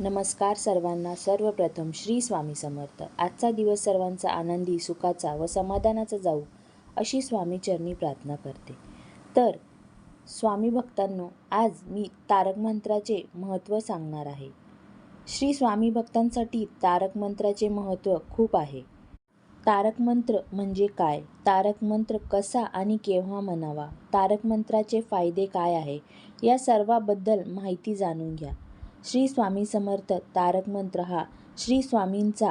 नमस्कार सर्वांना. सर्वप्रथम श्री स्वामी समर्थ. आजचा दिवस सर्वांचा आनंदी सुखाचा व समाधानाचा जाऊ अशी स्वामीचरणी प्रार्थना करते. तर स्वामी भक्तांनो आज मी तारक मंत्राचे महत्त्व सांगणार आहे. श्री स्वामी भक्तांसाठी तारक मंत्राचे महत्त्व खूप आहे. तारक मंत्र म्हणजे काय? तारक मंत्र कसा आणि केव्हा म्हणावा? तारक मंत्राचे फायदे काय आहे? या सर्वाबद्दल माहिती जाणून घ्या. श्री स्वामी समर्थ तारक मंत्र हा श्री स्वामींचा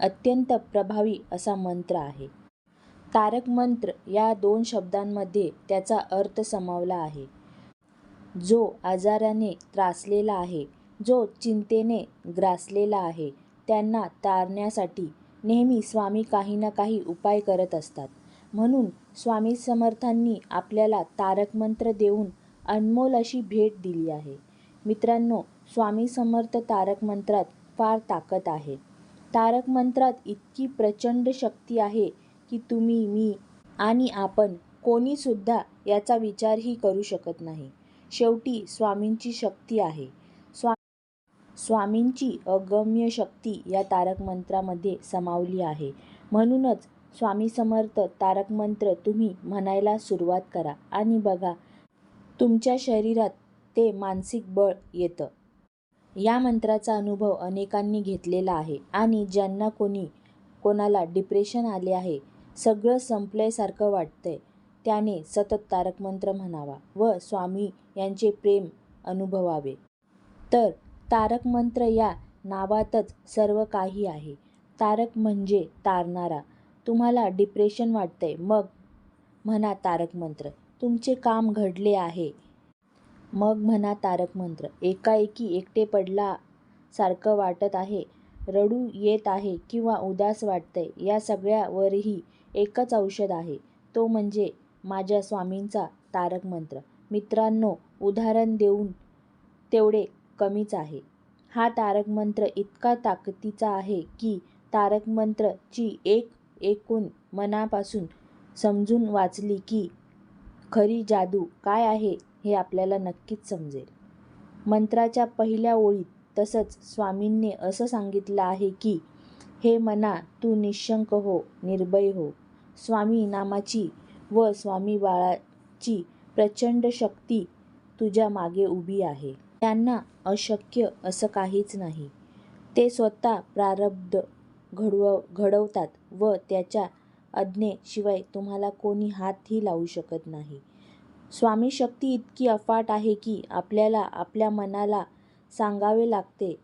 अत्यंत प्रभावी असा मंत्र आहे. तारक मंत्र या दोन शब्दांमध्ये त्याचा अर्थ समावला आहे. जो आजाराने त्रासलेला आहे जो चिंतेने ग्रासलेला आहे त्यांना तारण्यासाठी नेहमी स्वामी काही ना काही उपाय करत असतात. म्हणून स्वामी समर्थांनी आपल्याला तारक मंत्र देऊन अनमोल अशी भेट दिली आहे. मित्रांनो स्वामी समर्थ तारक मंत्रात फार ताकद आहे. तारक मंत्रात इतकी प्रचंड शक्ती आहे की तुम्ही मी आणि आपण कोणीसुद्धा याचा विचारही करू शकत नाही. शेवटी स्वामींची शक्ती आहे. स्वा स्वामींची अगम्य शक्ती या तारक मंत्रामध्ये समावली आहे. म्हणूनच स्वामी समर्थ तारक मंत्र तुम्ही म्हणायला सुरुवात करा आणि बघा तुमच्या शरीरात ते मानसिक बळ येतं. या मंत्राचा अनुभव अनेकांनी घेतलेला आहे आणि ज्यांना कोणी कोणाला डिप्रेशन आले आहे सगळं संपल्यासारखं वाटतंय त्याने सतत तारक मंत्र म्हणावा व स्वामी यांचे प्रेम अनुभवावे. तर तारक मंत्र या नावातच सर्व काही आहे. तारक म्हणजे तारणारा. तुम्हाला डिप्रेशन वाटतंय मग म्हणा तारक मंत्र. तुमचे काम घडले आहे. मग म्हणा तारक मंत्र. एकाएकी एकटे पडला सारखं वाटत आहे रडू येत आहे किंवा उदास वाटतंय या सगळ्यावरही एकच औषध आहे. तो म्हणजे माझ्या स्वामींचा तारक मंत्र. मित्रांनो उदाहरण देऊन तेवढे कमीच आहे. हा तारक मंत्र इतका ताकदीचा आहे की तारक मंत्र ची एक एकूण मनापासून समजून वाचली की खरी जादू काय आहे? हे आपल्याला नक्कीच समजेल. मंत्राच्या पहिल्या ओळीत तसंच स्वामींनी असं सांगितलं आहे की हे मना तू निशंक हो निर्भय हो. स्वामी नामाची व स्वामी बाळाची प्रचंड शक्ती तुझ्या मागे उभी आहे. त्यांना अशक्य असं काहीच नाही. ते स्वतः प्रारब्ध घडव घडवतात व त्याच्या आज्ञेशिवाय तुम्हाला कोणी हातही लावू शकत नाही. स्वामी शक्ती इतकी अफाट आहे की आपल्याला आपल्या मनाला सांगावे लागते.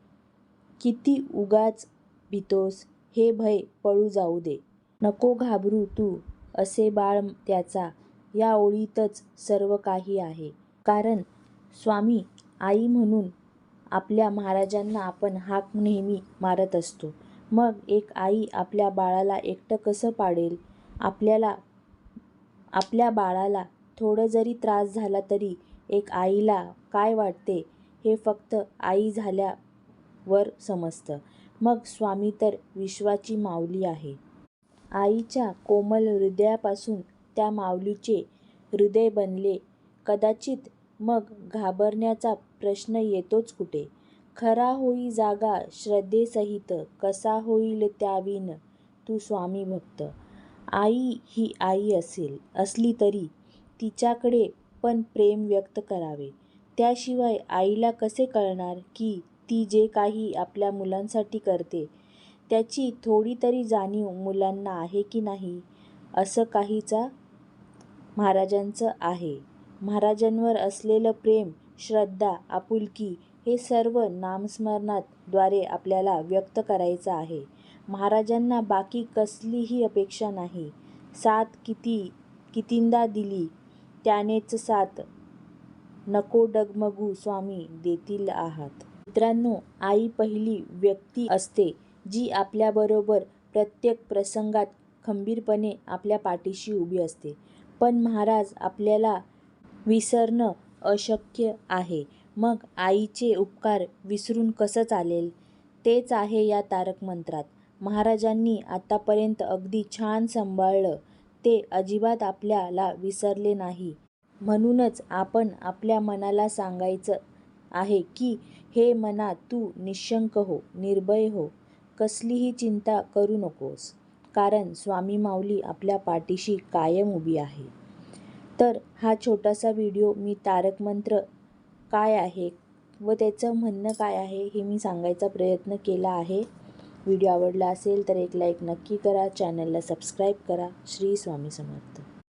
किती उगाच भितोस हे भय पळू जाऊ दे. नको घाबरू तू असे बाळ त्याचा या ओळीतच सर्व काही आहे. कारण स्वामी आई म्हणून आपल्या महाराजांना आपण हाक नेहमी मारत असतो. मग एक आई आपल्या बाळाला एकटं कसं पाडेल? आपल्याला आपल्या बाळाला थोडं जरी त्रास झाला तरी एक आईला काय वाटते हे फक्त आई झाल्यावर समजतं. मग स्वामी तर विश्वाची माऊली आहे. आईच्या कोमल हृदयापासून त्या माऊलीचे हृदय बनले. कदाचित मग घाबरण्याचा प्रश्न येतोच कुठे. खरा होई जागा श्रद्धेसहित कसा होईल त्याविन तू स्वामी भक्त. आई ही आई असेल असली तरी तिच्याकडे पण प्रेम व्यक्त करावे. त्याशिवाय आईला कसे कळणार की ती जे काही आपल्या मुलांसाठी करते त्याची थोडी तरी जाणीव मुलांना आहे की नाही असं काहीचा महाराजांचं आहे. महाराजांवर असलेलं प्रेम श्रद्धा आपुलकी हे सर्व नामस्मरणात द्वारे आपल्याला व्यक्त करायचं आहे. महाराजांना बाकी कसलीही अपेक्षा नाही. साथ किती कितींदा दिली त्यानेच साथ नको डगमगू स्वामी देतील आहात. मित्रांनो आई पहिली व्यक्ती असते जी आपल्याबरोबर प्रत्येक प्रसंगात खंबीरपणे आपल्या पाठीशी उभी असते. पण महाराज आपल्याला विसरणं अशक्य आहे. मग आईचे उपकार विसरून कसं चालेल? तेच आहे या तारक मंत्रात महाराजांनी आतापर्यंत अगदी छान सांभाळलं. ते अजिबात आपल्याला विसरले नाही. म्हणूनच आपण आपल्या मनाला सांगायचं आहे की हे मना तू निशंक हो निर्भय हो. कसलीही चिंता करू नकोस. कारण स्वामी माऊली आपल्या पाठीशी कायम उभी आहे. तर हा छोटासा व्हिडिओ मी तारक मंत्र काय आहे व त्याचं म्हणणं काय आहे हे मी सांगायचा प्रयत्न केला आहे. व्हिडिओ आवडला असेल तर एक लाईक नक्की करा. चॅनलला सबस्क्राईब करा. श्री स्वामी समर्थ.